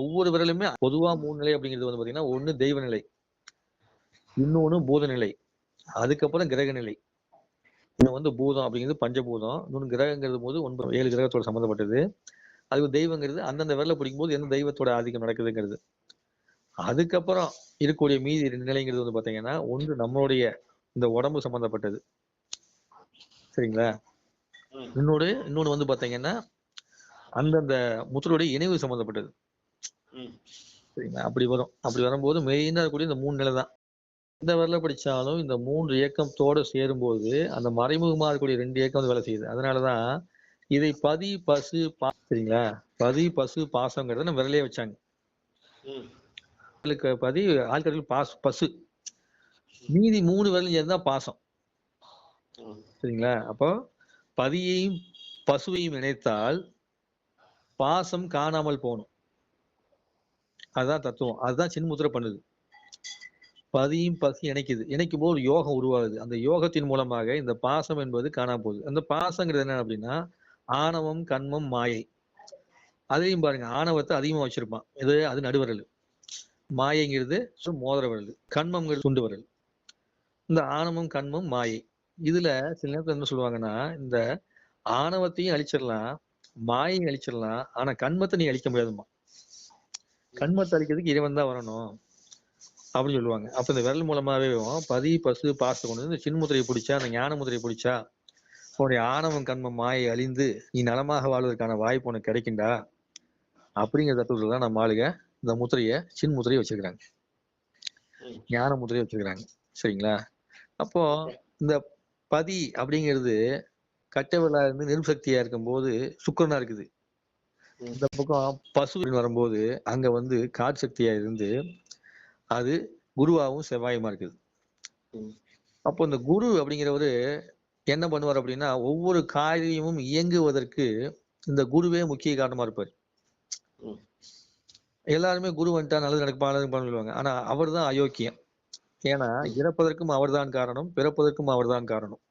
ஒவ்வொரு விரலுமே பொதுவா மூணு நிலை அப்படிங்கிறது வந்து பாத்தீங்கன்னா ஒண்ணு தெய்வ நிலை இன்னொன்னு பூத நிலை அதுக்கப்புறம் கிரக நிலை இன்னும் வந்து பூதம் அப்படிங்கிறது பஞ்சபூதம் இன்னொன்று கிரகங்கிறது போது ஒன்பது ஏழு கிரகத்தோட சம்மந்தப்பட்டது அது தெய்வங்கிறது அந்தந்த விரல பிடிக்கும் போது எந்த தெய்வத்தோட ஆதிக்கம் நடக்குதுங்கிறது. அதுக்கப்புறம் இருக்கக்கூடிய மீதி ரெண்டு நிலைங்கிறது வந்து பாத்தீங்கன்னா ஒன்று நம்மளுடைய இந்த உடம்பு சம்பந்தப்பட்டது. சரிங்களா. இன்னொரு இன்னொன்று வந்து பாத்தீங்கன்னா அந்தந்த முத்தருடைய இணைவு சம்பந்தப்பட்டது. சரிங்களா? அப்படி வரும். அப்படி வரும்போது மெயினாக இருக்கக்கூடிய இந்த மூணு நிலை தான். எந்த வரல படிச்சாலும் இந்த மூன்று இயக்கத்தோட சேரும்போது அந்த மறைமுகமா இருக்கக்கூடிய ரெண்டு இயக்கம் வந்து வேலை செய்யுது. அதனாலதான் இதை பதி பசு பா சரிங்களா? பதி பசு பாசங்கிறத நம்ம விரலே வச்சாங்க. பதி ஆட்களுக்கு பாஸ் பசு. மீதி மூணு விரல் சேர்ந்தா பாசம். சரிங்களா? அப்போ பதியையும் பசுவையும் இணைத்தால் பாசம் காணாமல் போகணும். அதுதான் தத்துவம். அதுதான் சின்முத்திரை பண்ணுது. பதியும் பசி இணைக்குது. இணைக்கும் போது ஒரு யோகம் உருவாகுது. அந்த யோகத்தின் மூலமாக இந்த பாசம் என்பது காணாம போகுது. அந்த பாசங்கிறது என்ன அப்படின்னா ஆணவம் கண்மம் மாயை. அதையும் பாருங்க. ஆணவத்தை அதிகமா வச்சிருப்பான். இது அது நடுவரல். மாயைங்கிறது மோதிர விரல். கண்மம்ங்கிறது துண்டு விரல். இந்த ஆணவம் கண்மம் மாயை. இதுல சில நேரத்துல என்ன சொல்லுவாங்கன்னா இந்த ஆணவத்தையும் அழிச்சிடலாம் மாயையும் அழிச்சிடலாம் ஆனா கண்மத்தை நீ அழிக்க முடியாதுமா கண்மத்தை அழிக்கிறதுக்கு இறைவன் தான் வரணும் அப்படின்னு சொல்லுவாங்க. அப்ப இந்த விரல் மூலமாவே பதி பசு பாசத்தை கொண்டு வந்து இந்த சின்முத்திரையை பிடிச்சா அந்த ஞான முத்திரையை பிடிச்சா உன்னுடைய ஆணவம் கண்மம் மாயை அழிந்து நீ நலமாக வாழ்வதற்கான வாய்ப்பு உனக்கு கிடைக்குண்டா? அப்படிங்கிற தத்துவத்துல தான் நம்ம ஆளுங்க இந்த முத்திரையை சின் முத்திரையை வச்சிருக்கிறாங்க ஞான முத்திரையை வச்சிருக்கிறாங்க சரிங்களா? அப்போ இந்த பதி அப்படிங்கிறது கட்டவிழா இருந்து நிருசக்தியா இருக்கும்போது சுக்கரனா இருக்குது. இந்த பக்கம் பசு வரும்போது அங்க வந்து காட் சக்தியா இருந்து அது குருவாவும் செவ்வாயுமா இருக்குது. அப்போ இந்த குரு அப்படிங்கிறவரு என்ன பண்ணுவார் அப்படின்னா ஒவ்வொரு காரியமும் இயங்குவதற்கு இந்த குருவே முக்கிய காரணமா இருப்பார். எல்லாருமே குரு வந்துட்டா நல்லது நடக்குமா நல்லது சொல்லுவாங்க ஆனா அவர் தான் அயோக்கியம் ஏன்னா இறப்பதற்கும் அவர்தான் காரணம் பிறப்பதற்கும் அவர்தான் காரணம்.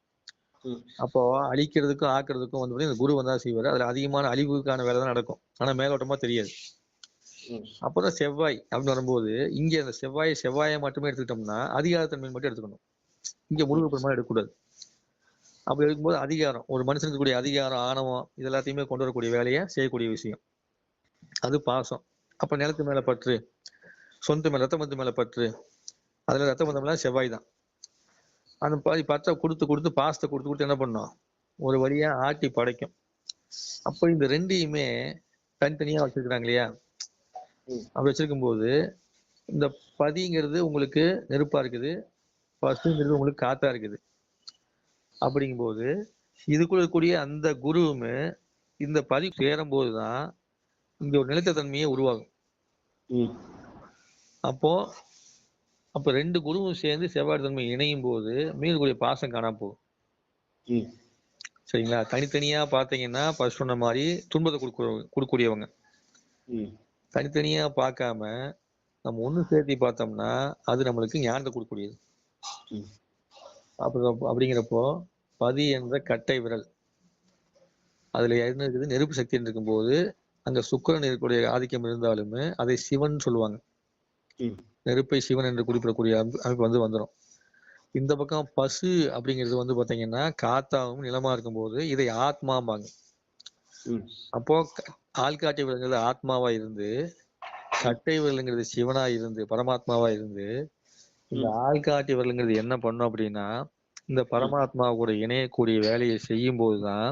அப்போ அழிக்கிறதுக்கும் ஆக்குறதுக்கும் வந்து இந்த குரு வந்தா செய்வார். அதுல அதிகமான அழிவுக்கான வேலை தான் நடக்கும். ஆனா மேலோட்டமா தெரியாது. ம். அப்புறம் செவ்வாய் அப்படின்னு வரும்போது இங்க அந்த செவ்வாய் செவ்வாயை மட்டுமே எடுத்துக்கிட்டோம்னா அதிகாரத்தன்மை மட்டும் எடுத்துக்கணும். இங்க முருகப்பெருமாள் எடுக்கக்கூடாது. அப்படி எடுக்கும்போது அதிகாரம் ஒரு மனுஷனுக்கு கூடிய அதிகாரம் ஆணவம் இது எல்லாத்தையுமே கொண்டு வரக்கூடிய வேலையை செய்யக்கூடிய விஷயம். அது பாசம். அப்ப நிலத்து மேல பற்று சொந்த மேல ரத்த பந்து மேல பற்று. அதுல ரத்த பந்தம்லாம் செவ்வாய் தான். அந்த பாதி பற்ற கொடுத்து கொடுத்து பாசத்தை கொடுத்து கொடுத்து என்ன பண்ணோம்? ஒரு வழியா ஆட்டி படைக்கும். அப்போ இந்த ரெண்டையுமே தனித்தனியா வச்சிருக்கிறாங்க இல்லையா. அப்படி வச்சிருக்கும் போது இந்த பதிங்கிறது உங்களுக்கு நெருப்பா இருக்குது. பசுங்கிறது உங்களுக்கு காத்தா இருக்குது. அப்படிங்கும்போது இதுக்குள்ள இருக்கக்கூடிய அந்த குருவுமே இந்த பதி சேரும் போதுதான் இங்க ஒரு நிலைத்த தன்மையே உருவாகும். அப்போ அப்ப ரெண்டு குருவும் சேர்ந்து செவ்வாய் தன்மை இணையும் போது மீதக்கூடிய பாசம் காணாம போகும் ம். சரிங்களா தனித்தனியா பாத்தீங்கன்னா ஃபர்ஸ்ட் சொன்ன மாதிரி துன்பத்தை கொடுக்க கொடுக்கக்கூடியவங்க. தனித்தனியா பார்க்காம நம்ம ஒண்ணு சேர்த்தி பார்த்தோம்னா அது நம்மளுக்கு ஞானத்தை கொடுக்கக்கூடியது. அப்புறம் அப்படிங்கிறப்போ பதி என்ற கட்டை விரல் அதுல என்ன இருக்குது நெருப்பு சக்தி இருக்கும்போது அங்க சுக்கிரன் இருக்கக்கூடிய ஆதிக்கம் இருந்தாலுமே அதை சிவன் சொல்லுவாங்க ம். நெருப்பை சிவன் என்று குறிப்பிடக்கூடிய அமைப்பு வந்து வந்துடும் இந்த பக்கம் பசு அப்படிங்கிறது வந்து பாத்தீங்கன்னா காத்தாவும் நிலமா இருக்கும்போது இதை ஆத்மாம்பாங்க. அப்போ ஆள்காட்டி விலங்குறது ஆத்மாவா இருந்து கட்டை விரலுங்கிறது சிவனா இருந்து பரமாத்மாவா இருந்து இந்த. ஆள்காட்டி விரலுங்கிறது என்ன பண்ணும் அப்படின்னா இந்த பரமாத்மா கூட இணையக்கூடிய வேலையை செய்யும் போதுதான்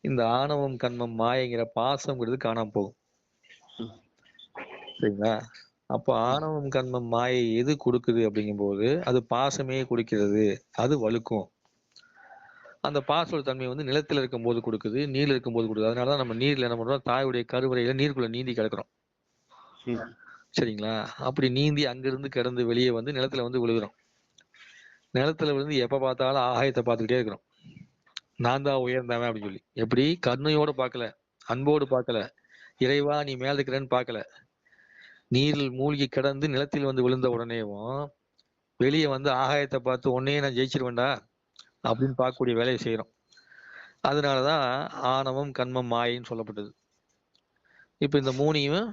இந்த ஆணவம் கண்மம் மாயங்கிற பாசம்ங்கிறது காணாம போகும். சரிங்களா அப்போ ஆணவம் கண்மம் மாயை எது கொடுக்குது அப்படிங்கும்போது அது பாசமே குடிக்கிறது. அது வலுக்கும் அந்த பாசோட தன்மை வந்து நிலத்துல இருக்கும்போது கொடுக்குது நீர்ல இருக்கும்போது கொடுக்குது. அதனாலதான் நம்ம நீர்ல என்ன பண்றோம்? தாயுடைய கருவறையில நீருக்குள்ள நீந்தி கிடக்குறோம். சரிங்களா? அப்படி நீந்தி அங்கிருந்து கிடந்து வெளியே வந்து நிலத்துல வந்து விழுகிறோம். நிலத்துல விழுந்து எப்ப பார்த்தாலும் ஆகாயத்தை பார்த்துக்கிட்டே இருக்கிறோம். நான் தான் உயர்ந்தவன் அப்படின்னு சொல்லி. எப்படி? கருணையோட பார்க்கல அன்போடு பார்க்கல. இறைவா நீ மேல இருக்கிறேன்னு பார்க்கல. நீரில் மூழ்கி கிடந்து நிலத்தில் வந்து விழுந்த உடனேவும் வெளியே வந்து ஆகாயத்தை பார்த்து உன்னையே நான் ஜெயிச்சிருவேண்டா அப்படின்னு பார்க்கக்கூடிய வேலையை செய்யறோம் அதனாலதான் ஆணவம் கண்மம் மாயின்னு சொல்லப்பட்டது. இப்ப இந்த மூணையும்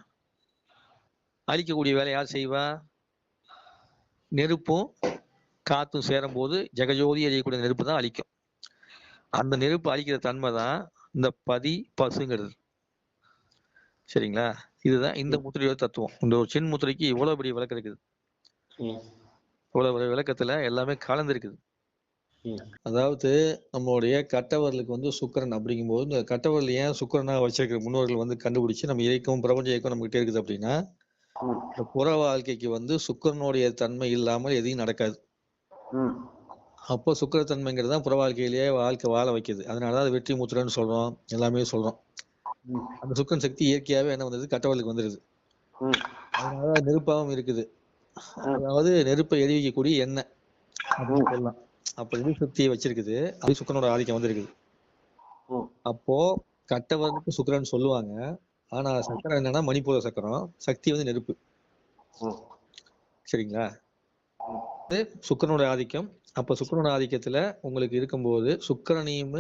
அழிக்கக்கூடிய வேலை யார் செய்வா. நெருப்பும் காத்தும் சேரும்போது ஜெகஜோதி எரியக்கூடிய நெருப்பு தான் அழிக்கும். அந்த நெருப்பு அழிக்கிற தன்மை தான் இந்த பதி பசுங்கிறது. சரிங்களா? இதுதான் இந்த முத்திரையோட தத்துவம். இந்த ஒரு சின் முத்திரைக்கு இவ்வளவு பெரிய விளக்கம் இருக்குது. இவ்வளவு பெரிய விளக்கத்துல எல்லாமே கலந்துருக்குது. அதாவது நம்மளுடைய கட்டவரலுக்கு வந்து சுக்கிரன் அப்படிங்கும்போது இந்த கட்டவரல் ஏன் சுக்கிரனா வச்சிருக்கிற முன்னோர்கள் வந்து கண்டுபிடிச்சு நம்ம இயக்கம் பிரபஞ்ச இயக்கம் நம்மகிட்ட இருக்குது அப்படின்னா இந்த புற வாழ்க்கைக்கு வந்து சுக்கிரனுடைய தன்மை இல்லாமல் எதையும் நடக்காது. அப்போ சுக்கிரத்தன்மைங்கிறது தான் புற வாழ்க்கையிலேயே வாழ்க்கை வாழ வைக்குது. அதனால தான் அது வெற்றி முத்திரன்னு சொல்றோம். எல்லாமே சொல்றோம். அந்த சுக்கிரன் சக்தி இயற்கையாவே என்ன வந்தது கட்டவலுக்கு வந்துருது. அதனால நெருப்பாகவும் இருக்குது. அதாவது நெருப்பை எரிவிக்கக்கூடிய எண்ணெய். அப்படின்னு சொல்லலாம். அப்ப எதிர் சக்தியை வச்சிருக்குது? அது சுக்கிரனோட ஆதிக்கம் வந்திருக்குது. அப்போ கட்டவனுக்கு சுக்கிரன் சொல்லுவாங்க. ஆனா சக்கரம் என்னன்னா மணிப்பூர சக்கரம். சக்தி வந்து நெருப்பு. சரிங்களா? இது சுக்கிரனோட ஆதிக்கம். அப்ப சுக்கிரனோட ஆதிக்கத்துல உங்களுக்கு இருக்கும்போது சுக்கிரனையும்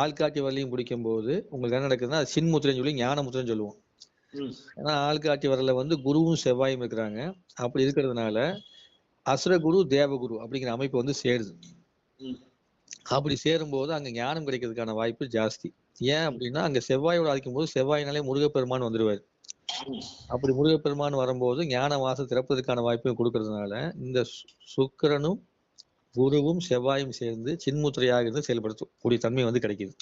ஆள்காட்டி வரலையும் பிடிக்கும் போது உங்களுக்கு என்ன நடக்குதுன்னா அது சின்முத்திரைன்னு சொல்லி ஞான முத்திரைன்னு சொல்லுவோம். ஏன்னா ஆள்காட்டி வரல வந்து குருவும் செவ்வாயும் இருக்கிறாங்க. அப்படி இருக்கிறதுனால அசுரகுரு தேவகுரு அப்படிங்கிற அமைப்பு வந்து சேருது. அப்படி சேரும்போது அங்க ஞானம் கிடைக்கிறதுக்கான வாய்ப்பு ஜாஸ்தி. ஏன் அப்படின்னா அங்க செவ்வாயோட ஆதிக்கும் போது செவ்வாயினாலே முருகப்பெருமான் வந்துருவாரு. அப்படி முருகப்பெருமான் வரும்போது ஞான வாசல் திறப்பதற்கான வாய்ப்பையும் கொடுக்கறதுனால இந்த சுக்கரனும் சுக்கிரனும் குருவும் செவ்வாயும் சேர்ந்து சின்முத்திரையாக இருந்து செயல்படுத்தக்கூடிய தன்மை வந்து கிடைக்குது.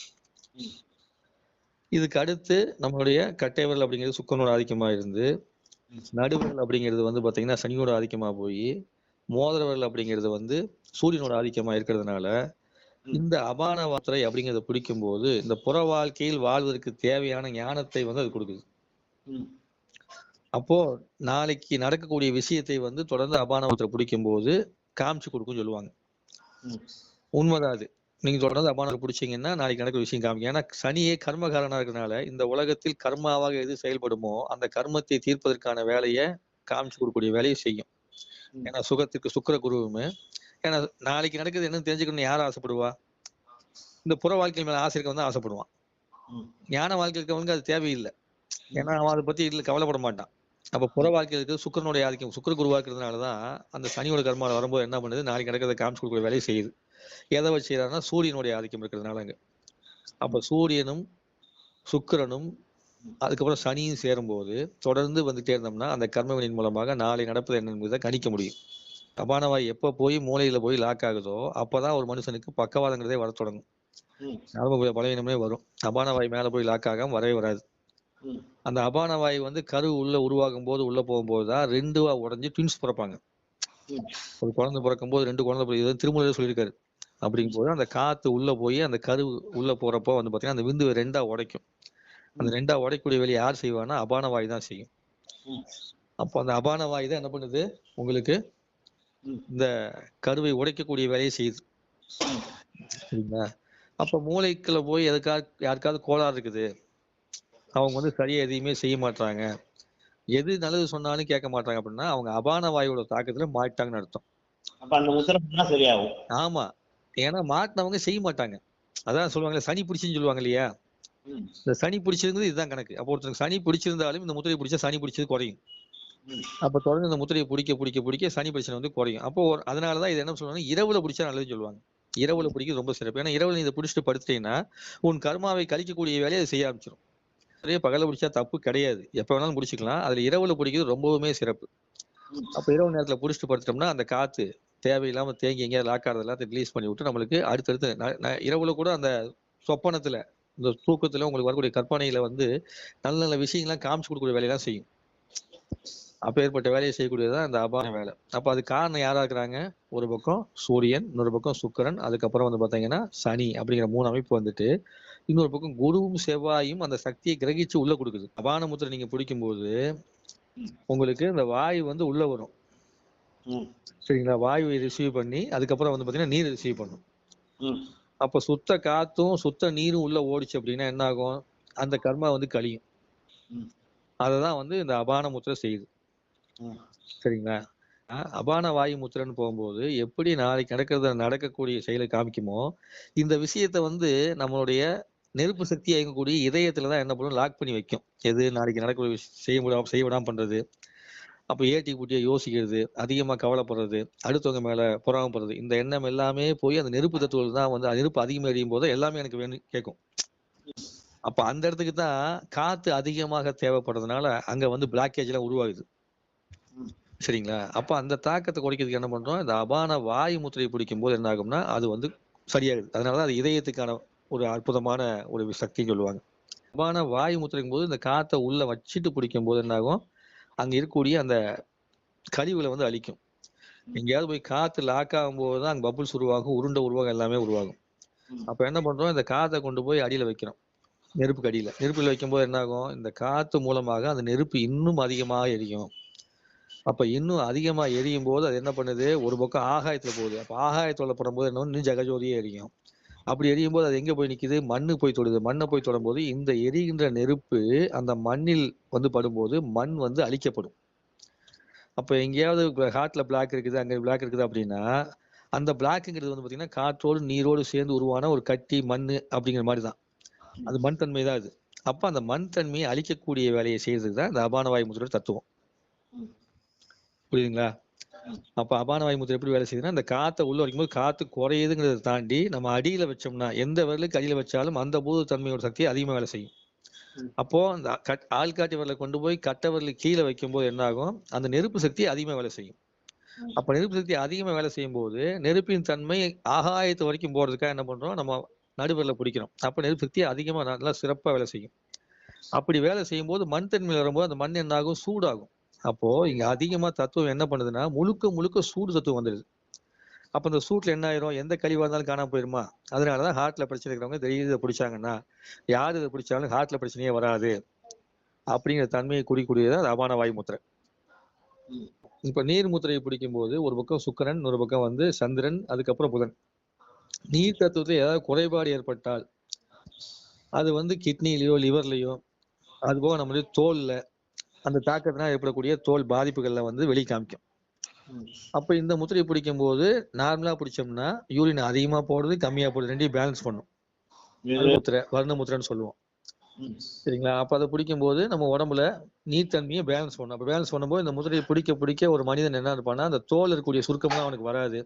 இதுக்கு அடுத்து நம்மளுடைய கட்டைவரல் அப்படிங்கிறது சுக்கரனோட ஆதிக்கமா இருந்து நடுவர்கள் நடுவரல் அப்படிங்கிறது வந்து பாத்தீங்கன்னா சனியோட ஆதிக்கமா போய் மோதிரவரல் அப்படிங்கிறது வந்து சூரியனோட ஆதிக்கமா இருக்கிறதுனால இந்த அபான வாத்திரை அப்படிங்கிறத பிடிக்கும்போது இந்த புற வாழ்க்கையில் வாழ்வதற்கு தேவையான ஞானத்தை வந்து அது கொடுக்குது. அப்போ நாளைக்கு நடக்கக்கூடிய விஷயத்தை வந்து தொடர்ந்து அபானவத்தை பிடிக்கும் போது காமிச்சு கொடுக்கும்னு சொல்லுவாங்க. உண்மைதான் அது. நீங்க தொடர்ந்து அபானவத்தை பிடிச்சீங்கன்னா நாளைக்கு நடக்கிற விஷயம் காமிக்கும். ஏன்னா சனியே கர்மகாரனா இருக்கனால இந்த உலகத்தில் கர்மாவாக எது செயல்படுமோ அந்த கர்மத்தை தீர்ப்பதற்கான வேலையை காமிச்சு கொடுக்கக்கூடிய வேலையை செய்யும். ஏன்னா சுகத்துக்கு சுக்கிர குருவுமே. ஏன்னா நாளைக்கு நடக்குது என்னன்னு தெரிஞ்சுக்கணும்னு யார் ஆசைப்படுவா? இந்த புற வாழ்க்கை மேல ஆசை தான் ஆசைப்படுவான். ஞான வாழ்க்கை இருக்கவனுக்கு அது தேவையில்லை. ஏன்னா அவன் அதை பத்தி இதுல கவலைப்பட மாட்டான். அப்ப புற வாழ்க்கையில் இருக்கிறது சுக்கிரனுடைய ஆதிக்கம் சுக்கிர குருவா இருக்கிறதுனாலதான் அந்த சனியோட கர்மால வரும்போது என்ன பண்ணுது? நாளைக்கு நடக்கிறத காமிச்சு கொடுக்குற வேலையை செய்யுது. எதை வச்சு செய்யறாருன்னா சூரியனுடைய ஆதிக்கம் இருக்கிறதுனால அங்க. அப்ப சூரியனும் சுக்கிரனும் அதுக்கப்புறம் சனியும் சேரும்போது தொடர்ந்து வந்துட்டே இருந்தோம்னா அந்த கர்மவினின் மூலமாக நாளை நடப்பது என்ன என்பதை கணிக்க முடியும். அபானவாய் எப்ப போய் மூளையில போய் லாக் ஆகுதோ அப்பதான் ஒரு மனுஷனுக்கு பக்கவாதங்கிறதே வர தொடங்கும். பலவீனமே வரும். அபானவாய் மேல போய் லாக் ஆகாம வரவே வராது. அந்த அபான வாயு வந்து கரு உள்ள உருவாகும் போது உள்ள போகும்போது தான் ரெண்டுவா உடைஞ்சு ட்வின்ஸ் பிறப்பாங்க. ஒரு குழந்தை பிறக்கும் போது ரெண்டு குழந்தை பிறகு திருமூலர் சொல்லியிருக்காரு. அப்படிங்கும் போது அந்த காத்து உள்ள போய் அந்த கரு உள்ள போறப்போ வந்து பாத்தீங்கன்னா அந்த விந்து ரெண்டா உடைக்கும். அந்த ரெண்டா உடைக்கக்கூடிய வேலையை யார் செய்வான்னா அபான வாய் தான் செய்யும். அப்போ அந்த அபான வாய் தான் என்ன பண்ணுது? உங்களுக்கு இந்த கருவை உடைக்கக்கூடிய வேலையை செய்யுது. சரிங்களா? அப்ப மூளைக்குள்ள போய் எதுக்காக யாருக்காவது கோளாறு இருக்குது. அவங்க வந்து சரியா எதையுமே செய்ய மாட்டாங்க எது நல்லது சொன்னாலும் கேட்க மாட்டாங்க அப்படின்னா அவங்க அபான வாயோட தாக்கத்துல மாட்டாங்கன்னு அர்த்தம். அப்ப அந்த முத்திரை சரியாகும். ஆமா. ஏன்னா மாட்டினவங்க செய்ய மாட்டாங்க. அதான் சொல்லுவாங்கல்ல சனி பிடிச்சுன்னு சொல்லுவாங்க இல்லையா? இந்த சனி பிடிச்சிருந்தது இதுதான் கணக்கு. அப்போ ஒருத்தருக்கு சனி பிடிச்சிருந்தாலும் இந்த முத்திரையை பிடிச்சா சனி பிடிச்சது குறையும். அப்ப தொடர்ந்து இந்த முத்திரையை பிடிக்க பிடிக்க பிடிக்க சனி பிரச்சனை வந்து குறையும். அப்போ அதனாலதான் இது என்ன சொல்லுவாங்க இரவுல பிடிச்சா நல்லதுன்னு சொல்லுவாங்க. இரவுல பிடிக்கிறது ரொம்ப சிறப்பு. ஏன்னா இரவுல இதை பிடிச்சிட்டு படுத்துட்டீங்கன்னா உன் கர்மாவை கழிக்கக்கூடிய வேலையை செய்ய ஆரம்பிச்சிடும் நிறைய பகல பிடிச்சா தப்பு கிடையாது. எப்ப வேணாலும் பிடிச்சிக்கலாம் அதுல இரவுல பிடிக்கிறது ரொம்பவுமே சிறப்பு. அப்ப இரவு நேரத்துல பிடிச்சிட்டு படுத்துட்டோம்னா அந்த காத்து தேவையில்லாம தேங்கி எங்கேயாவது லாக் ஆகிறது எல்லாத்தையும் ரிலீஸ் பண்ணி விட்டு நம்மளுக்கு அடுத்தடுத்து ந- ந- இரவுல கூட அந்த சொப்பனத்துல இந்த தூக்கத்துல உங்களுக்கு வரக்கூடிய கற்பனையில வந்து நல்ல நல்ல விஷயங்கள்லாம் காமிச்சு கொடுக்கக்கூடிய வேலையெல்லாம் செய்யும். அப்பேற்பட்ட வேலையை செய்யக்கூடியதுதான் இந்த அபான வேலை. அப்ப அது காரணம் யாரா இருக்கிறாங்க? ஒரு பக்கம் சூரியன் இன்னொரு பக்கம் சுக்கிரன் அதுக்கப்புறம் வந்து பாத்தீங்கன்னா சனி அப்படிங்கிற மூணு அமைப்பு வந்துட்டு இன்னொரு பக்கம் குருவும் செவ்வாயும் அந்த சக்தியை கிரகிச்சு உள்ள கொடுக்குது. அபான முத்திரை நீங்க பிடிக்கும்போது உங்களுக்கு இந்த வாயு வந்து உள்ள வரும். சரிங்களா? வாயுவை ரிசீவ் பண்ணி அதுக்கப்புறம் வந்து பாத்தீங்கன்னா நீர் ரிசீவ் பண்ணும். அப்ப சுத்த காத்தும் சுத்த நீரும் உள்ள ஓடிச்சு அப்படின்னா என்ன ஆகும்? அந்த கர்மா வந்து கழியும். அததான் வந்து இந்த அபான முத்திரை செய்யுது. சரிங்களா? அபான வாயு முத்திரன்னு போகும்போது எப்படி நாளைக்கு நடக்கிறத நடக்கக்கூடிய செயலை காமிக்குமோ இந்த விஷயத்த வந்து நம்மளுடைய நெருப்பு சக்தியை இயங்கக்கூடிய இதயத்துல தான் என்ன பண்ணும்? லாக் பண்ணி வைக்கும். எது? நாளைக்கு நடக்கக்கூடிய செய்ய முடியாம செய்ய விடாம பண்றது. அப்போ ஏட்டி குட்டியை யோசிக்கிறது அதிகமாக கவலைப்படுறது அடுத்தவங்க மேலே பொறாமப்படுறது இந்த எண்ணம் எல்லாமே போய் அந்த நெருப்பு தத்துவம் தான் வந்து அந்த நெருப்பு அதிகமாக எரியும் போது எல்லாமே எனக்கு வேணும் கேட்கும். அப்போ அந்த இடத்துக்கு தான் காற்று அதிகமாக தேவைப்படுறதுனால அங்கே வந்து பிளாக்கேஜ்லாம் உருவாகுது. சரிங்களா? அப்போ அந்த தாக்கத்தை குறைக்கிறதுக்கு என்ன பண்ணுறோம் இந்த அபான வாயு முத்திரையை பிடிக்கும் போது என்ன ஆகும்னா அது வந்து சரியாகுது. அதனாலதான் அது இதயத்துக்கான ஒரு அற்புதமான ஒரு சக்தின்னு சொல்லுவாங்க. அபான வாயு முத்திரைக்கும் போது இந்த காத்தை உள்ள வச்சுட்டு பிடிக்கும் போது என்ன ஆகும் அங்க இருக்கக்கூடிய அந்த கழிவுகளை வந்து அழிக்கும். எங்கேயாவது போய் காத்து லாக் ஆகும்போது தான் அங்க பபுள்ஸ் உருவாகும் உருண்டை உருவாகும் எல்லாமே உருவாகும். அப்ப என்ன பண்றோம்? இந்த காத்தை கொண்டு போய் அடியில வைக்கிறோம். நெருப்புக்கு அடியில. நெருப்புல வைக்கும்போது என்ன ஆகும் இந்த காத்து மூலமாக அந்த நெருப்பு இன்னும் அதிகமாக எரியும். அப்ப இன்னும் அதிகமா எரியும் போது அது என்ன பண்ணுது? ஒரு பக்கம் ஆகாயத்துல போகுது. அப்ப ஆகாயத்துல படும்போது என்ன இன்னும் ஜெகஜோதியே எரியும். அப்படி எரியும் போது அது எங்க போய் நிக்குது? மண்ணு போய் தொடுது. மண்ணை போய் தொடும்போது இந்த எரிகின்ற நெருப்பு அந்த மண்ணில் வந்து படும்போது மண் வந்து அழிக்கப்படும். அப்ப எங்கேயாவது ஹார்ட்ல பிளாக் இருக்குது அங்க பிளாக் இருக்குது அப்படின்னா அந்த பிளாக்குங்கிறது வந்து பாத்தீங்கன்னா காற்றோடு நீரோடு சேர்ந்து உருவான ஒரு கட்டி மண்ணு அப்படிங்கிற மாதிரி தான். அது மண் தன்மை தான் இது. அப்ப அந்த மண் தன்மையை அழிக்கக்கூடிய வேலையை செய்யறதுக்கு தான் இந்த அபான வாயு முத்திரை தத்துவம். புரியுதுங்களா? அப்ப அபான வாயு முத்திரை எப்படி வேலை செய்யுதுன்னா இந்த காத்தை உள்ள வைக்கும்போது காத்து குறையுதுங்கிறத தாண்டி நம்ம அடியில வச்சோம்னா எந்த விரலுக்கு அடியில வச்சாலும் அந்த பூத தன்மையோட சக்தி அதிகமா வேலை செய்யும். அப்போ அந்த கட் ஆள்காட்டி விரலை கொண்டு போய் கட்டை விரலுக்கு கீழே வைக்கும்போது என்ன ஆகும் அந்த நெருப்பு சக்தி அதிகமா வேலை செய்யும். அப்ப நெருப்பு சக்தி அதிகமா வேலை செய்யும் போது நெருப்பின் தன்மை ஆகாயத்து வரைக்கும் போறதுக்காக என்ன பண்றோம்? நம்ம நடுவிரல பிடிக்கிறோம். அப்ப நெருப்பு சக்தி அதிகமா நல்லா சிறப்பா வேலை செய்யும். அப்படி வேலை செய்யும் போது மண் தன்மையில் வரும்போது அந்த மண் என்ன ஆகும் சூடாகும். அப்போ இங்க அதிகமா தத்துவம் என்ன பண்ணுதுன்னா முழுக்க முழுக்க சூடு தத்துவம் வந்துடுது. அப்ப இந்த சூட்ல என்ன ஆயிரும்? எந்த கழிவா இருந்தாலும் காணாம போயிருமா? அதனாலதான் ஹார்ட்ல பிரச்சனை இருக்கிறவங்க திடீர்னு இதை பிடிச்சாங்கன்னா யார் இதை பிடிச்சாலும் ஹார்ட்ல பிரச்சனையே வராது. அப்படிங்கிற தன்மையை குறிக்கூடியது அது அபான வாயு முத்திரை. இப்ப நீர் முத்திரையை பிடிக்கும் போது ஒரு பக்கம் சுக்கரன் ஒரு பக்கம் வந்து சந்திரன் அதுக்கப்புறம் புதன். நீர் தத்துவத்தில் ஏதாவது குறைபாடு ஏற்பட்டால் அது வந்து கிட்னிலேயோ லிவர்லையோ அது போக நம்மளுடைய தோல்ல அந்த தாக்கத்தினால் ஏற்படக்கூடிய தோல் பாதிப்புகள்ல வந்து வெளி காமிக்கும். அப்ப இந்த முத்திரையை பிடிக்கும் போது நார்மலா பிடிச்சோம்னா யூரின் அதிகமா போடுறது கம்மியா போடுறது ரெண்டையும் பேலன்ஸ் பண்ணும். முத்திரை வர்ண முத்திரைன்னு சொல்லுவோம். சரிங்களா? அப்ப அதை பிடிக்கும் போது நம்ம உடம்புல நீர்த்தன்மையை பேலன்ஸ் பண்ணும். அப்ப பேலன்ஸ் பண்ணும்போது இந்த முதிரையை பிடிக்க பிடிக்க ஒரு மனிதன் என்ன இருப்பான்னா அந்த தோல் இருக்கக்கூடிய சுருக்கம்லாம் அவனுக்கு வராது.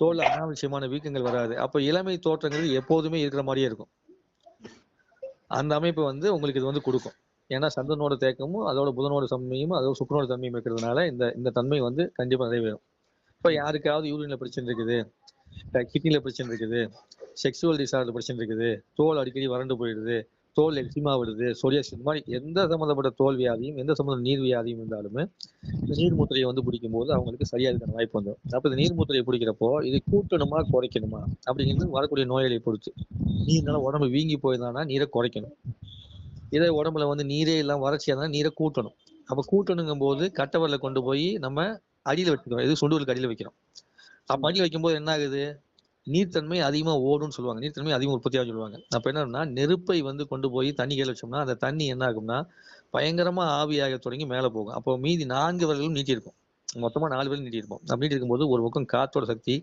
தோல்ல அனாவசியமான வீக்கங்கள் வராது. அப்ப இளமை தோற்றங்கிறது எப்போதுமே இருக்கிற மாதிரியே இருக்கும். அந்த அமைப்பு வந்து உங்களுக்கு இது வந்து கொடுக்கும். ஏன்னா சந்திரனோட தேக்கமும் அதோட புதனோட தன்மையும் அதோட சுக்கரனோட தன்மையும் இருக்கிறதுனால இந்த இந்த தன்மை வந்து கண்டிப்பா நிறைவேறும். இப்ப யாருக்காவது யூரின்ல பிரச்சனை இருக்குது கிட்னில பிரச்சனை இருக்குது செக்ஷுவல் டிசார்டர் பிரச்சனை இருக்குது தோல் அடிக்கடி வறண்டு போயிடுது தோல் எக்ஸிமா விடுது சொரியாசிஸ் இந்த மாதிரி எந்த சம்மந்தப்பட்ட தோல் வியாதியும் எந்த சம்மந்த நீர் வியாதியும் இருந்தாலுமே இந்த நீர் மூத்திரையை வந்து பிடிக்கும் போது அவங்களுக்கு சரியாதுக்கான வாய்ப்பு வந்துடும் அப்போ இந்த நீர் மூத்திரையை பிடிக்கிறப்போ இது கூட்டணுமா குறைக்கணுமா? அப்படிங்கிறது வரக்கூடிய நோயாளியை பொறுத்து. நீர்னால உடம்பு வீங்கி போயிருந்தானா நீரை குறைக்கணும். இதே உடம்புல வந்து நீரே இல்லாம வறட்சியாக இருந்தால் நீரை கூட்டணும். அப்ப கூட்டணுங்கும் போது கட்டவரில் கொண்டு போய் நம்ம அடியில வச்சுக்கிறோம். இது சுண்டுவலுக்கு அடியில் வைக்கிறோம். அப்ப அடியில் வைக்கும்போது என்ன ஆகுது நீர்த்தன்மை அதிகமா ஓடும்னு சொல்லுவாங்க. நீர்த்தன்மை அதிகமா உற்பத்தியாக சொல்லுவாங்க. அப்ப என்னன்னா நெருப்பை வந்து கொண்டு போய் தண்ணி கையில் வச்சோம்னா அந்த தண்ணி என்ன ஆகும்னா பயங்கரமா ஆவியாக தொடங்கி மேலே போகும். அப்போ மீதி நான்கு விரல்களும் நீட்டியிருக்கும். மொத்தமா நாலு பேரும் நீட்டியிருப்போம். அப்படி இருக்கும்போது ஒரு பக்கம் காத்தோட சக்தி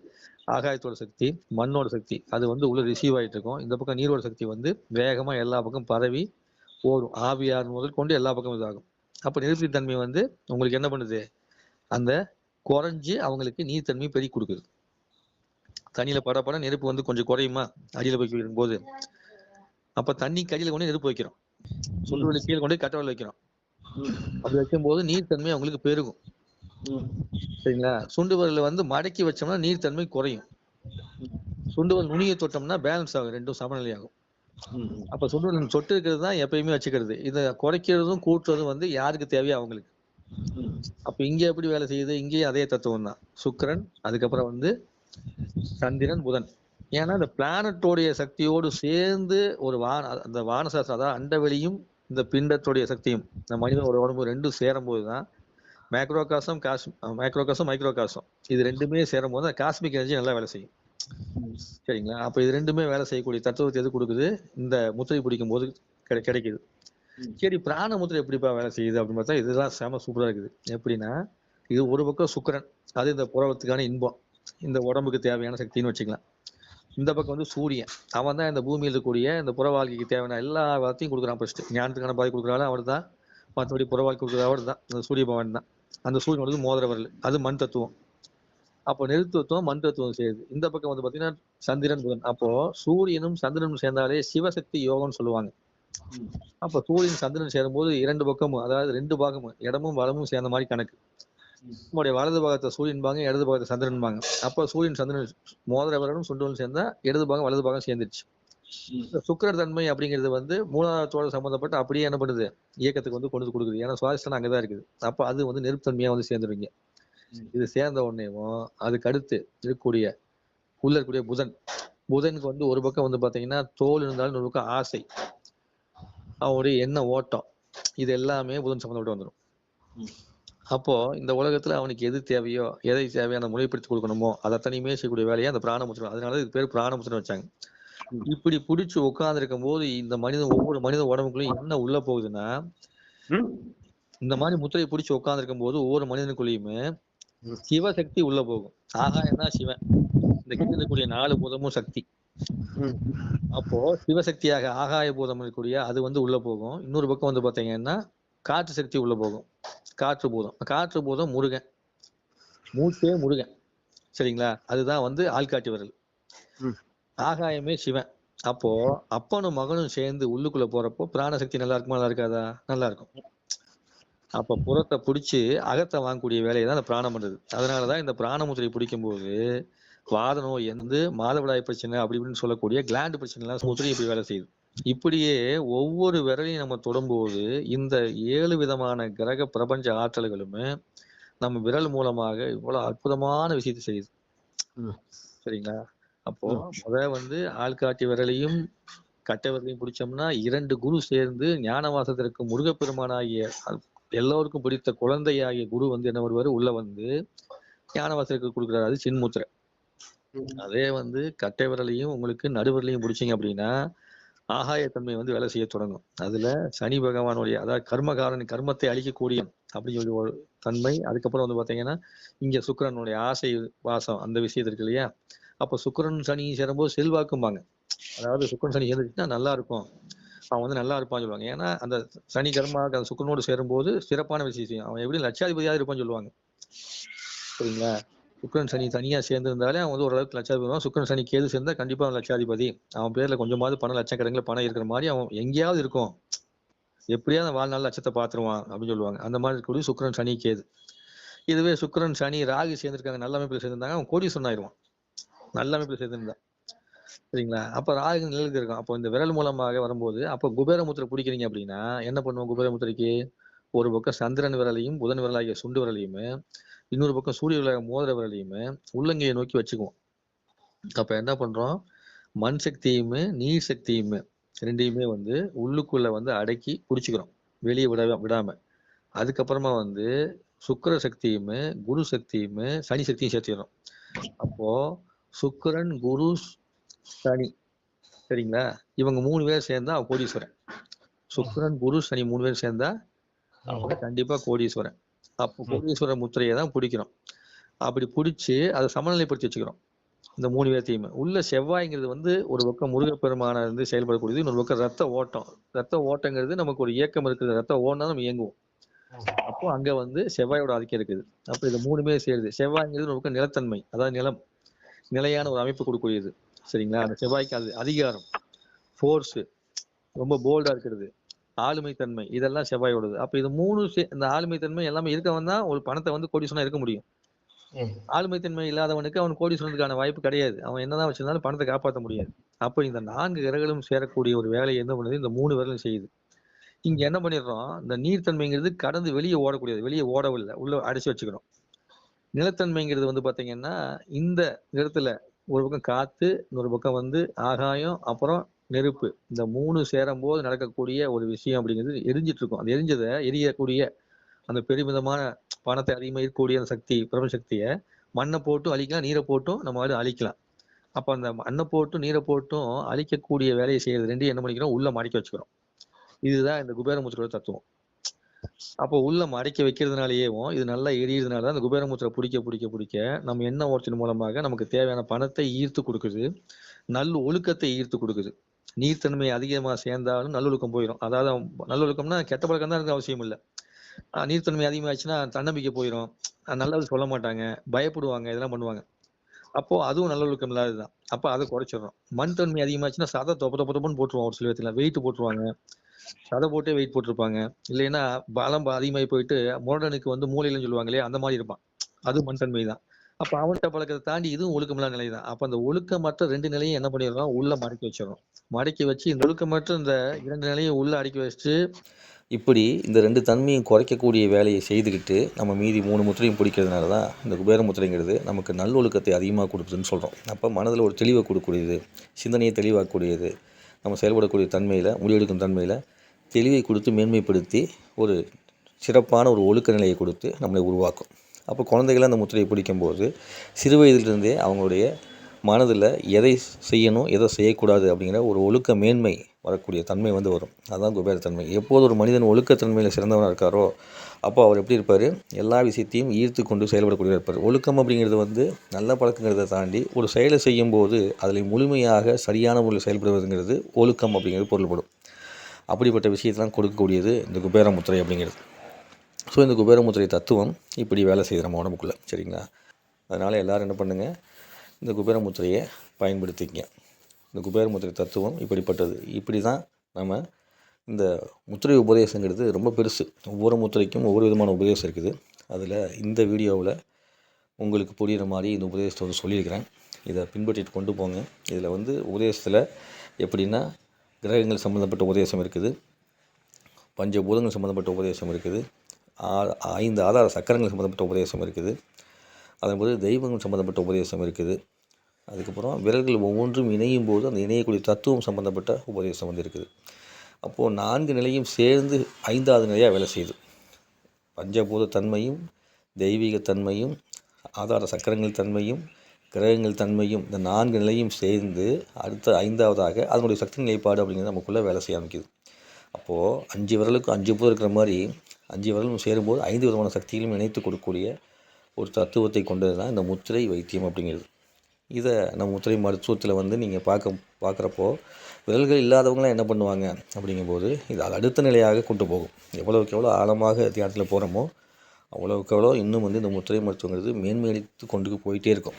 ஆகாயத்தோட சக்தி மண்ணோட சக்தி அது வந்து உள்ள ரிசீவ் ஆயிட்டு இருக்கும். இந்த பக்கம் நீரோட சக்தி வந்து வேகமா எல்லா பக்கம் பரவி ஓடும் ஆவியார் முதல் கொண்டு எல்லா பக்கமும் இதாகும். அப்போ நீர்த்தன்மை தன்மை வந்து உங்களுக்கு என்ன பண்ணுது? அந்த குறைஞ்சி அவங்களுக்கு நீர்த்தன்மை பெருக்கி கொடுக்குது. தண்ணியில பட பட நெருப்பு வந்து கொஞ்சம் குறையுமா? அடியில் போய் வைக்கும் போது அப்ப தண்ணி கடியில கொண்டு நெருப்பு வைக்கிறோம். சுண்டுவெளி கீழே கொண்டு கட்டவலை வைக்கிறோம். அப்படி வைக்கும்போது நீர்த்தன்மை அவங்களுக்கு பெருகும். சரிங்களா? சுண்டுவரில் வந்து மடக்கி வச்சோம்னா நீர்த்தன்மை குறையும். சுண்டுவல் நுனியை தொட்டோம்னா பேலன்ஸ் ஆகும். ரெண்டும் சமநிலை ஆகும் அப்ப விரல் தொட்டு இருக்கிறது தான் எப்பயுமே வச்சுக்கிறது. இதை குறைக்கிறதும் கூட்டுறதும் வந்து யாருக்கு தேவையோ அவங்களுக்கு. அப்ப இங்க எப்படி வேலை செய்யுது? இங்கேயும் அதே தத்துவம் தான். சுக்கிரன் அதுக்கப்புறம் வந்து சந்திரன் புதன். ஏன்னா இந்த பிளானட்டோடைய சக்தியோடு சேர்ந்து ஒரு வான அந்த வானசாஸ்திரம் அதாவது அண்டவெளியும் இந்த பிண்டத்துடைய சக்தியும் இந்த மனிதனோட உடம்பு ரெண்டும் சேரும் போது தான் மேக்ரோகாசம் காஸ் மேக்ரோகாசம் மைக்ரோகாசம் இது ரெண்டுமே சேரும் போது காஸ்மிக் எனர்ஜி நல்லா வேலை செய்யும். சரிங்களா? அப்ப இது ரெண்டுமே வேலை செய்யக்கூடிய தத்துவத்தை எது கொடுக்குது? இந்த முத்திரை பிடிக்கும் போது கிடை கிடைக்குது. சரி பிராண முத்திரை எப்படிப்பா வேலை செய்யுது அப்படின்னு பார்த்தா இதுதான் செம சூப்பரா இருக்குது. எப்படின்னா இது ஒரு பக்கம் சுக்கிரன் அது இந்த புறவத்துக்கான இன்பம். இந்த உடம்புக்கு தேவையான சக்தின்னு வச்சுக்கலாம். இந்த பக்கம் வந்து சூரியன். அவன் தான் இந்த பூமியில் இருக்கக்கூடிய இந்த புற வாழ்க்கைக்கு தேவையான எல்லா வளத்தையும் கொடுக்குறான் ஃபர்ஸ்ட் ஞானத்துக்கான பாதி கொடுக்குறாலும் அவர் தான். மற்றபடி புற வாழ்க்கை கொடுக்குறது அவர் தான். இந்த சூரிய பகவான் தான். அந்த சூரியனோடது மோதிர விரல். அது மண் தத்துவம். அப்போ நெருத்துவத்துவம் மண் தத்துவம் சேருது இந்த பக்கம் வந்து பாத்தீங்கன்னா சந்திரன் புதன். அப்போ சூரியனும் சந்திரனும் சேர்ந்தாலே சிவசக்தி யோகம்னு சொல்லுவாங்க. அப்ப சூரியன் சந்திரன் சேரும்போது இரண்டு பக்கமும் அதாவது ரெண்டு பாகமும் இடமும் வலமும் சேர்ந்த மாதிரி கணக்கு. உங்களுடைய நம்முடைய வலது பாகத்தை சூரியன் பாங்க இடது பாகத்தை சந்திரன் பாங்க. அப்ப சூரியன் சந்திரன் மோதிர விரலும் சுண்டலும் சேர்ந்தா இடது பாகம் வலது பாகம் சேர்ந்துருச்சு. சுக்கர இந்த சுக்கிர தன்மை அப்படிங்கிறது வந்து மூலாதாரத்தோட சம்பந்தப்பட்டு அப்படியே என்ன பண்ணுது? இயக்கத்துக்கு வந்து கொண்டு கொடுக்குது. ஏன்னா சுவாரஸ்தான் அங்கதான் இருக்குது. அப்ப அது வந்து நெருப்புத்தன்மையா வந்து சேர்ந்துருவீங்க இது சேர்ந்த உடனேவும் அதுக்கு அடுத்து இருக்கக்கூடிய உள்ள இருக்கக்கூடிய புதன் புதனுக்கு வந்து ஒரு பக்கம் வந்து பாத்தீங்கன்னா தோல் இருந்தாலும் ஒரு பக்கம் ஆசை அவனுடைய எண்ண ஓட்டம் இது எல்லாமே புதன் சம்மந்தப்பட்டு வந்துடும். அப்போ இந்த உலகத்துல அவனுக்கு எது தேவையோ எதை தேவையான முறைப்படுத்தி கொடுக்கணுமோ அதை அத்தனையுமே செய்யக்கூடிய வேலையை அந்த பிராணமுத்திரம் அதனால இது பேர் பிராணமுத்திரம் வச்சாங்க. இப்படி பிடிச்சு உட்கார்ந்து போது இந்த மனிதன் ஒவ்வொரு மனித உடம்புக்குள்ளயும் என்ன உள்ள போகுதுன்னா. இந்த மாதிரி முத்திரையை பிடிச்சு உட்கார்ந்து போது ஒவ்வொரு மனிதனுக்குள்ளேயுமே. சிவசக்தி உள்ள போகும். ஆகாயம் தான் சிவன். இந்த கிட்ட இருக்கக்கூடிய நாலு பூதமும் சக்தி. அப்போ சிவசக்தியாக ஆகாய பூதம் இருக்கக்கூடிய அது வந்து உள்ள போகும். இன்னொரு பக்கம் வந்து பாத்தீங்கன்னா காற்று சக்தி உள்ள போகும். காற்று பூதம். காற்று பூதம் முருகன். மூச்சே முருகன். சரிங்களா? அதுதான் வந்து ஆள்காட்டி விரல். ஆகாயமே சிவன். அப்போ அப்பனும் மகனும் சேர்ந்து உள்ளுக்குள்ள போறப்போ பிராணசக்தி நல்லா இருக்குமா நல்லா இருக்காதா? நல்லா இருக்கும். அப்ப புறத்தை பிடிச்சி அகத்தை வாங்கக்கூடிய வேலையை தான் அந்த பிராணம் பண்றது. அதனாலதான் இந்த பிராணமுத்திரை பிடிக்கும்போது வாத நோய் வந்து மாதவிடாய் பிரச்சனை அப்படி இப்படின்னு சொல்லக்கூடிய கிளாண்ட் பிரச்சனை எல்லாம் முத்திரை இப்படி வேலை செய்யுது. இப்படியே ஒவ்வொரு விரலையும் நம்ம தொடும்போது இந்த ஏழு விதமான கிரக பிரபஞ்ச ஆற்றல்களுமே நம்ம விரல் மூலமாக இவ்வளவு அற்புதமான விஷயத்தை செய்யுது. சரிங்களா? அப்போ முத வந்து ஆள்காட்டி விரலையும் கட்டை விரலையும் பிடிச்சோம்னா இரண்டு குரு சேர்ந்து ஞானவாசத்திற்கு முருகப்பெருமானாகிய எல்லோருக்கும் பிடித்த குழந்தையாகிய குரு வந்து என்ன வருவாரு உள்ள வந்து ஞானவாசத்திற்கு கொடுக்குறாரு. அது சின்முத்திரை. அதே வந்து கட்டை விரலையும் உங்களுக்கு நடுவிரலையும் பிடிச்சீங்க அப்படின்னா ஆகாயத்தன்மை வந்து வேலை செய்ய தொடங்கும். அதுல சனி பகவானுடைய அதாவது கர்மகாரன் கர்மத்தை அழிக்கக்கூடிய அப்படின்னு சொல்லி ஒரு தன்மை. அதுக்கப்புறம் வந்து பாத்தீங்கன்னா இங்க சுக்கிரனுடைய ஆசை வாசம் அந்த விஷயத்து இருக்கு இல்லையா? அப்ப சுக்கிரன் சனி சேரும்போது செல்வாக்கும்பாங்க. அதாவது சுக்கிரன் சனி சேர்ந்துச்சுன்னா நல்லா இருக்கும். அவன் வந்து நல்லா இருப்பான்னு சொல்லுவாங்க. ஏன்னா அந்த சனி கர்மா அந்த சுக்கிரனோடு சேரும்போது சிறப்பான விஷயம் அவன் எப்படி லட்சாதிபதியாக இருப்பான்னு சொல்லுவாங்க. சரிங்களா சுக்கிரன் சனி தனியா சேர்ந்துருந்தாலே அவன் வந்து ஓரளவுக்கு லட்சாதிபதி சுக்கரன் சுக்கிரன் சனி கேது சேர்ந்தா கண்டிப்பா அவன் லட்சாதிபதி. அவன் பேர்ல கொஞ்சமாவது பணம் லட்சக்கணக்கில் பணம் இருக்கிற மாதிரி அவன் எங்கேயாவது இருக்கும். எப்படியாவது வாழ்நாள் லட்சத்தை பார்த்துருவான் அப்படின்னு சொல்லுவாங்க. அந்த மாதிரி இருக்கக்கூடிய சுக்கரன் சனி கேது. இதுவே சுக்கிரன் சனி ராகு சேர்ந்திருக்காங்க நல்ல அமைப்பில் சேர்ந்திருந்தாங்க அவன் கோடீஸ்வரன் ஆயிடுவான். நல்ல அமைப்பில் சேர்ந்துருந்தான் சரிங்களா? அப்ப ராகு நிழலுக்கு இருக்கும். அப்போ இந்த விரல் மூலமாக வரும்போது அப்போ குபேரமுத்திரை பிடிக்கிறீங்க அப்படின்னா என்ன பண்ணுவோம் குபேரமுத்திரைக்கு? ஒரு பக்கம் சந்திரன் விரலையும் புதன் விரலாகிய சுண்டு விரலையுமே இன்னொரு பக்கம் சூரிய விரலாக மோதிர விரலையுமே உள்ளங்கையை நோக்கி வச்சுக்குவோம். அப்ப என்ன பண்றோம்? மண் சக்தியுமே நீர் சக்தியுமே ரெண்டையுமே வந்து உள்ளுக்குள்ள வந்து அடக்கி பிடிச்சிக்கிறோம். வெளியே விட விடாம. அதுக்கப்புறமா வந்து சுக்கர சக்தியுமே குரு சக்தியுமே சனி சக்தியும் சேர்த்திடுறோம் அப்போ சுக்கிரன் குரு சனி சரிங்களா? இவங்க மூணு பேர் சேர்ந்தா அவன் கோடீஸ்வரன். சுக்கிரன் குரு சனி மூணு பேர் சேர்ந்தா அவங்க கண்டிப்பா கோடீஸ்வரன். அப்போ கோடீஸ்வரன் முத்திரையை தான் பிடிக்கிறோம். அப்படி பிடிச்சி அதை சமநிலைப்படுத்தி வச்சுக்கிறோம். இந்த மூணு பேர்த்தையுமே. உள்ள செவ்வாய்ங்கிறது வந்து ஒரு பக்கம் முருகப்பெருமான வந்து செயல்படக்கூடியது இன்னொரு பக்கம் ரத்த ஓட்டம். ரத்த ஓட்டங்கிறது நமக்கு ஒரு இயக்கம் இருக்குது ரத்த ஓட்டம் நம்ம இயங்குவோம். அப்போ அங்க வந்து செவ்வாயோட ஆதிக்கம் இருக்குது. அப்ப இது மூணுமே சேருது. செவ்வாய்ங்கிறது ஒரு பக்கம் நிலத்தன்மை அதாவது நிலம். நிலையான ஒரு அமைப்பு கொடுக்கக்கூடியது. சரிங்களா? அந்த செவ்வாய்க்கு அது அதிகாரம். ஃபோர்ஸ் ரொம்ப போல்டா இருக்கிறது. ஆளுமை தன்மை இதெல்லாம் செவ்வாயோடது. அப்ப இது மூணு இந்த ஆளுமை தன்மை எல்லாமே இருக்கவன் தான் ஒரு பணத்தை வந்து கோடீஸ்வரனா இருக்க முடியும். ஆளுமை தன்மை இல்லாதவனுக்கு அவன் கோடீஸ்வரனுக்கான வாய்ப்பு கிடையாது. அவன் என்னதான் வச்சிருந்தாலும் பணத்தை காப்பாற்ற முடியாது. அப்போ இந்த நான்கு கிரகங்களும் சேரக்கூடிய ஒரு வேலையை என்ன பண்ணுது? இந்த மூணு விரலும் செய்யுது. இங்க என்ன பண்ணிடுறோம்? இந்த நீர்த்தன்மைங்கிறது கடந்து வெளியே ஓடக்கூடியது. வெளியே ஓடவில்லை. உள்ள அடைச்சு வச்சுக்கிறோம். நிலத்தன்மைங்கிறது வந்து பாத்தீங்கன்னா இந்த இடத்துல ஒரு பக்கம் காத்து இன்னொரு பக்கம் வந்து ஆகாயம் அப்புறம் நெருப்பு. இந்த மூணு சேரும் போது நடக்கக்கூடிய ஒரு விஷயம் அப்படிங்கிறது எரிஞ்சிட்டு இருக்கும் அந்த எரிஞ்சதை எரியக்கூடிய அந்த பெருமிதமான பணத்தை அதிகமாக இருக்கக்கூடிய அந்த சக்தி பிரபஞ்ச சக்தியை மண்ணை போட்டும் அழிக்கலாம் நீரை போட்டும் நம்ம வந்து அழிக்கலாம். அப்ப அந்த மண்ணை போட்டும் நீரை போட்டும் அழிக்கக்கூடிய வேலையை செய்யறது ரெண்டையும் என்ன பண்ணிக்கிறோம்? உள்ள மடக்கி வச்சுக்கிறோம். இதுதான் இந்த குபேரமுத்திரோட தத்துவம். அப்போ உள்ள மடக்கி வைக்கிறதுனாலயேவும் இது நல்லா எரியறதுனால அந்த குபேரமூத்திர பிடிக்க பிடிக்க பிடிக்க நம்ம எண்ணெய் ஓட்டத்தின் மூலமாக நமக்கு தேவையான பணத்தை ஈர்த்து கொடுக்குது? நல்ல ஒழுக்கத்தை ஈர்த்து கொடுக்குது. நீர்த்தன்மை அதிகமா சேர்ந்தாலும் நல்லொழுக்கம் போயிடும் அதாவது நல்லொழுக்கம்னா கெட்ட பழக்கம் தான் இருக்க அவசியம் இல்லை. நீர்த்தன்மை அதிகமாகிடுச்சுன்னா தன்னம்பிக்கை போயிடும் நல்லது சொல்ல மாட்டாங்க. பயப்படுவாங்க. இதெல்லாம் பண்ணுவாங்க. அப்போ அதுவும் நல்லொழுக்கம் இல்லாததுதான். அப்போ அதை குறைச்சிடுறோம். மண் தன்மை அதிகமாச்சுன்னா சாதா தொப்ப தொப்ப தொப்பன்னு போட்டுருவோம் ஒரு சில விதத்துல வெயிட் போட்டுருவாங்க. சதை போட்டே வெயிட் போட்டிருப்பாங்க. இல்லைன்னா பலம் அதிகமாகி போயிட்டு முரடனுக்கு வந்து மூளையிலன்னு சொல்லுவாங்க இல்லையா? அந்த மாதிரி இருப்பான். அது மண் தன்மை தான். அப்ப அவன்கிட்ட பழக்கத்தை தாண்டி இதுவும் ஒழுக்கமில்லா நிலை தான். அப்ப அந்த ஒழுக்கமற்ற ரெண்டு நிலையும் என்ன பண்ணிடுறோம் உள்ள மடக்கி வச்சிடறோம் மடக்கி வச்சு இந்த ஒழுக்கமற்ற இந்த இரண்டு நிலையும் உள்ள அடக்கி வச்சுட்டு இப்படி இந்த ரெண்டு தன்மையும் குறைக்கக்கூடிய வேலையை செய்துக்கிட்டு நம்ம மீதி மூணு முத்திரையும் பிடிக்கிறதுனால தான் இந்த குபேர முத்திரைங்கிறது நமக்கு நல்லொழுக்கத்தை அதிகமாக கொடுக்குதுன்னு சொல்கிறோம் அப்போ மனதில் ஒரு தெளிவை கொடுக்கக்கூடியது சிந்தனையை தெளிவாக்கக்கூடியது நம்ம செயல்படக்கூடிய தன்மையில் முடிவெடுக்கும் தன்மையில் தெளிவை கொடுத்து மேன்மைப்படுத்தி ஒரு சிறப்பான ஒரு ஒழுக்க நிலையை கொடுத்து நம்மளை உருவாக்கும். அப்போ குழந்தைகளை அந்த முத்திரையை பிடிக்கும்போது சிறு வயதிலிருந்தே அவங்களுடைய மனதில் எதை செய்யணும் எதை செய்யக்கூடாது அப்படிங்கிற ஒரு ஒழுக்க மேன்மை வரக்கூடிய தன்மை வந்து வரும். அதுதான் குபேரத்தன்மை. எப்போது ஒரு மனிதன் ஒழுக்கத்தன்மையில் சிறந்தவனாக இருக்காரோ அப்போ அவர் எப்படி இருப்பார்? எல்லா விஷயத்தையும் ஈர்த்து கொண்டு செயல்படக்கூடிய இருப்பார். ஒழுக்கம் அப்படிங்கிறது வந்து நல்ல பழக்கங்கிறத தாண்டி ஒரு செயலை செய்யும்போது அதில் முழுமையாக சரியான முறையில் செயல்படுவதுங்கிறது ஒழுக்கம் அப்படிங்கிறது பொருள்படும். அப்படிப்பட்ட விஷயத்தெல்லாம் கொடுக்கக்கூடியது இந்த குபேர முத்திரை அப்படிங்கிறது. ஸோ இந்த குபேரமுத்திரை தத்துவம் இப்படி வேலை செய்கிற நம்ம உடம்புக்குள்ளே சரிங்களா? அதனால் எல்லோரும் என்ன பண்ணுங்கள் இந்த குபேரமுத்திரையை பயன்படுத்திக்கங்க. இந்த குபேரமுத்திரை தத்துவம் இப்படிப்பட்டது. இப்படி தான் நம்ம இந்த முத்திரை உபதேசங்கிறது ரொம்ப பெருசு. ஒவ்வொரு முத்திரைக்கும் ஒவ்வொரு விதமான உபதேசம் இருக்குது. அதில் இந்த வீடியோவில் உங்களுக்கு புரிகிற மாதிரி இந்த உபதேசத்தை வந்து சொல்லியிருக்கிறேன். இதை பின்பற்றிட்டு கொண்டு போங்க. இதில் வந்து உபதேசத்தில் எப்படின்னா கிரகங்கள் சம்மந்தப்பட்ட உபதேசம் இருக்குது. பஞ்சபூதங்கள் சம்மந்தப்பட்ட உபதேசம் இருக்குது. ஆ- ஐந்து ஆதார சக்கரங்கள் சம்மந்தப்பட்ட உபதேசம் இருக்குது. அதன்போது தெய்வங்கள் சம்மந்தப்பட்ட உபதேசம் இருக்குது. அதுக்கப்புறம் விரல்கள் ஒவ்வொன்றும் இணையும் போது அந்த இணையக்கூடிய தத்துவம் சம்மந்தப்பட்ட உபதேசம் வந்து இருக்குது. அப்போது நான்கு நிலையும் சேர்ந்து ஐந்தாவது நிலையாக வேலை செய்யுது. பஞ்சபூத தன்மையும் தெய்வீக தன்மையும் ஆதார சக்கரங்கள் தன்மையும் கிரகங்கள் தன்மையும் இந்த நான்கு நிலையும் சேர்ந்து அடுத்த ஐந்தாவதாக அதனுடைய சக்தி நிலைப்பாடு அப்படிங்கிறது நமக்குள்ளே வேலை செய்ய ஆரம்பிக்குது. அப்போது அஞ்சு விரலுக்கும் அஞ்சு பூதம் இருக்கிற மாதிரி அஞ்சு விரலும் சேரும்போது ஐந்து விதமான சக்திகளையும் இணைத்து கொடுக்கக்கூடிய ஒரு தத்துவத்தை கொண்டது தான் இந்த முத்திரை வைத்தியம் அப்படிங்கிறது. இதை நம்ம முத்திரை மருத்துவத்தில் வந்து நீங்கள் பார்க்க பார்க்குறப்போ விரல்கள் இல்லாதவங்களாம் என்ன பண்ணுவாங்க அப்படிங்கும்போது இது அடுத்த நிலையாக கொண்டு போகும். எவ்வளவுக்கு எவ்வளோ ஆழமாக தியானத்தில் போகிறோமோ அவ்வளோக்கு எவ்வளோ இன்னும் வந்து இந்த முத்திரை மருத்துவங்கிறது மேன்மையடித்து கொண்டு போயிட்டே இருக்கும்.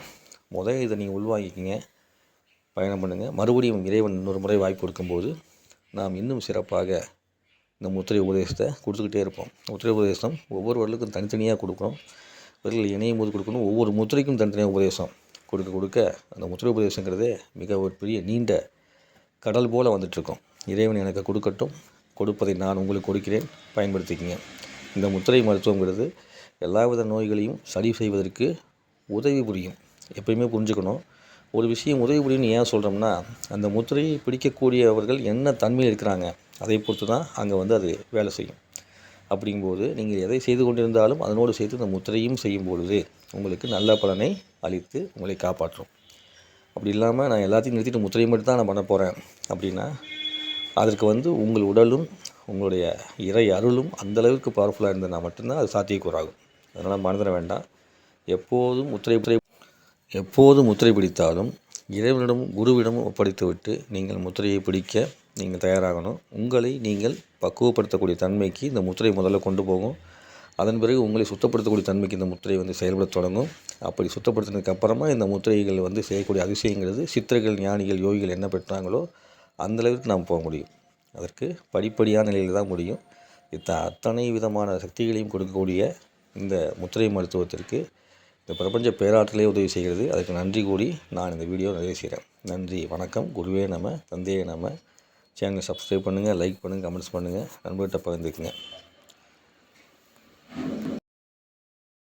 முதல் இதை நீங்கள் உள்வாங்கிக்கிங்க பயணம் பண்ணுங்கள் மறுபடியும் இறைவன் இன்னொரு முறை வாய்ப்பு கொடுக்கும்போது நாம் இன்னும் சிறப்பாக இந்த முத்திரை உபதேசத்தை கொடுத்துக்கிட்டே இருப்போம். முத்திரை உபதேசம் ஒவ்வொரு வரலுக்கும் தனித்தனியாக கொடுக்குறோம் விரல் இணையும் போது கொடுக்கணும். ஒவ்வொரு முத்திரைக்கும் தனித்தனியாக உபதேசம் கொடுக்க கொடுக்க அந்த முத்திரை உபதேசங்கிறதே மிக ஒரு பெரிய நீண்ட கடல் போல் வந்துட்டுருக்கோம். இறைவன் எனக்கு கொடுக்கட்டும். கொடுப்பதை நான் உங்களுக்கு கொடுக்கிறேன். பயன்படுத்திக்கிங்க. இந்த முத்திரை மருத்துவங்கிறது எல்லாவித நோய்களையும் சரி செய்வதற்கு உதவி புரியும். எப்பயுமே புரிஞ்சுக்கணும். ஒரு விஷயம் உதவி புரியும்னு ஏன் சொல்கிறோம்னா அந்த முத்திரையை பிடிக்கக்கூடியவர்கள் என்ன தன்மையில் இருக்கிறாங்க அதை பொறுத்து தான் அங்கே வந்து அது வேலை செய்யும். அப்படிங்கும்போது நீங்கள் எதை செய்து கொண்டிருந்தாலும் அதனோடு சேர்த்து இந்த முத்திரையும் செய்யும் பொழுது உங்களுக்கு நல்ல பலனை அளித்து உங்களை காப்பாற்றும். அப்படி இல்லாமல் நான் எல்லாத்தையும் நிறுத்திட்டு முத்திரையை மட்டும் தான் நான் பண்ண போகிறேன் அப்படின்னா அதற்கு வந்து உங்கள் உடலும் உங்களுடைய இறை அருளும் அந்த அளவுக்கு பவர்ஃபுல்லாக இருந்ததுன்னா மட்டும்தான் அது சாத்தியக்கூறாகும். அதனால் மறந்துட வேண்டாம். எப்போதும் முத்திரை முத்திரை எப்போது முத்திரை பிடித்தாலும் இறைவனிடம் குருவிடமும் ஒப்படைத்துவிட்டு நீங்கள் முத்திரையை பிடிக்க நீங்கள் தயாராகணும். உங்களை நீங்கள் பக்குவப்படுத்தக்கூடிய தன்மைக்கு இந்த முத்திரை முதல்ல கொண்டு போகும். அதன் பிறகு உங்களை சுத்தப்படுத்தக்கூடிய தன்மைக்கு இந்த முத்திரை வந்து செயல்பட தொடங்கும். அப்படி சுத்தப்படுத்தினதுக்கு அப்புறமா இந்த முத்திரைகள் வந்து செய்யக்கூடிய அதிசயங்கிறது சித்திரைகள் ஞானிகள் யோகிகள் என்ன பெற்றாங்களோ அந்தளவிற்கு நாம் போக முடியும். அதற்கு படிப்படியான நிலையில் தான் முடியும். இத்த அத்தனை விதமான சக்திகளையும் கொடுக்கக்கூடிய இந்த முத்திரை மருத்துவத்திற்கு இந்த பிரபஞ்ச பேராற்றலே உதவி செய்கிறது. அதுக்கு நன்றி கூடி நான் இந்த வீடியோ நிறைவு செய்கிறேன். நன்றி வணக்கம். குருவே நம்ம தந்தையை நம்ம சேனலை சப்ஸ்கிரைப் பண்ணுங்கள் லைக் பண்ணுங்கள் கமெண்ட்ஸ் பண்ணுங்கள் நண்பர்கிட்ட பகிர்ந்துக்குங்க.